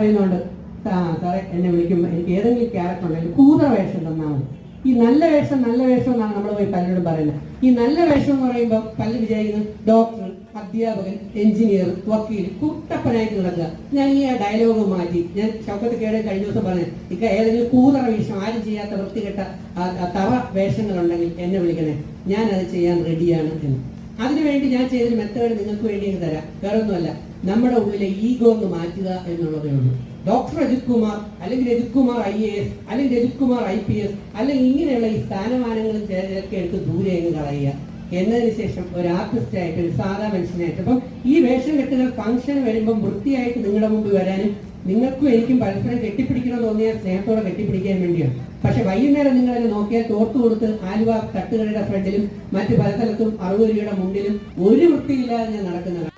പറയുന്നുണ്ട്. "സാ- സാറേ എന്നെ വിളിക്കുമ്പോൾ എനിക്ക് ഏതെങ്കിലും ക്യാരക്ടർ ഉണ്ടെങ്കിൽ കൂതറ വേഷം തന്നാൽ ഈ നല്ല വേഷം നല്ല വേഷം എന്നാണ് നമ്മൾ പോയി പലരോടും പറയുന്നത്. ഈ നല്ല വേഷം എന്ന് പറയുമ്പോൾ പല വിചാരിക്കുന്നത് ഡോക്ടർ അധ്യാപകൻ എഞ്ചിനീയർ വക്കീൽ കുട്ടപ്പനായിട്ട് നടക്കുക. ഞാൻ ഈ ഡയലോഗ് മാറ്റി. ഞാൻ ശൗക്കത്ത് കേടെ കഴിഞ്ഞ ദിവസം പറഞ്ഞു ഇക്ക ഏതെങ്കിലും കൂതറ വേഷം ആരും ചെയ്യാത്ത വൃത്തികെട്ട തറ വേഷങ്ങളുണ്ടെങ്കിൽ എന്നെ വിളിക്കണേ. ഞാൻ അത് ചെയ്യാൻ റെഡിയാണ് എന്ന്. അതിനുവേണ്ടി ഞാൻ ചെയ്തൊരു മെത്തേഡ് നിങ്ങൾക്ക് വേണ്ടി ഞാൻ തരാം. വേറെ ഒന്നുമല്ല നമ്മുടെ ഉള്ളിലെ ഈഗോ ഒന്ന് മാറ്റുക എന്നുള്ളതേ ഉള്ളൂ. ഡോക്ടർ അജിത് കുമാർ അല്ലെങ്കിൽ Rajith Kumar I A S അല്ലെങ്കിൽ Rajith Kumar I P S അല്ലെങ്കിൽ ഇങ്ങനെയുള്ള ഈ സ്ഥാനമാനങ്ങളും ചേരൊക്കെ എടുത്ത് ദൂരെ അങ്ങ് കളയുക. എന്നതിന് ശേഷം ഒരു ആർട്ടിസ്റ്റ് ആയിട്ട് ഒരു സാധാ മനുഷ്യനായിട്ട്. അപ്പം ഈ വേഷം കെട്ടുന്ന ഫംഗ്ഷൻ വരുമ്പം വൃത്തിയായിട്ട് നിങ്ങളുടെ മുമ്പ് വരാനും നിങ്ങൾക്കും എനിക്കും പരസ്പരം കെട്ടിപ്പിടിക്കണം തോന്നിയാൽ സ്നേഹത്തോടെ കെട്ടിപ്പിടിക്കാൻ വേണ്ടിയാണ്. പക്ഷെ വൈകുന്നേരം നിങ്ങൾ അതിനെ നോക്കിയാൽ തോർത്ത് കൊടുത്ത് ആലുവ തട്ടുകടയുടെ ഫ്രണ്ടിലും മറ്റു പല സ്ഥലത്തും അറുപത് രൂപയുടെ മുന്നിലും ഒരു വൃത്തിയില്ലാതെ ഞാൻ നടക്കുന്ന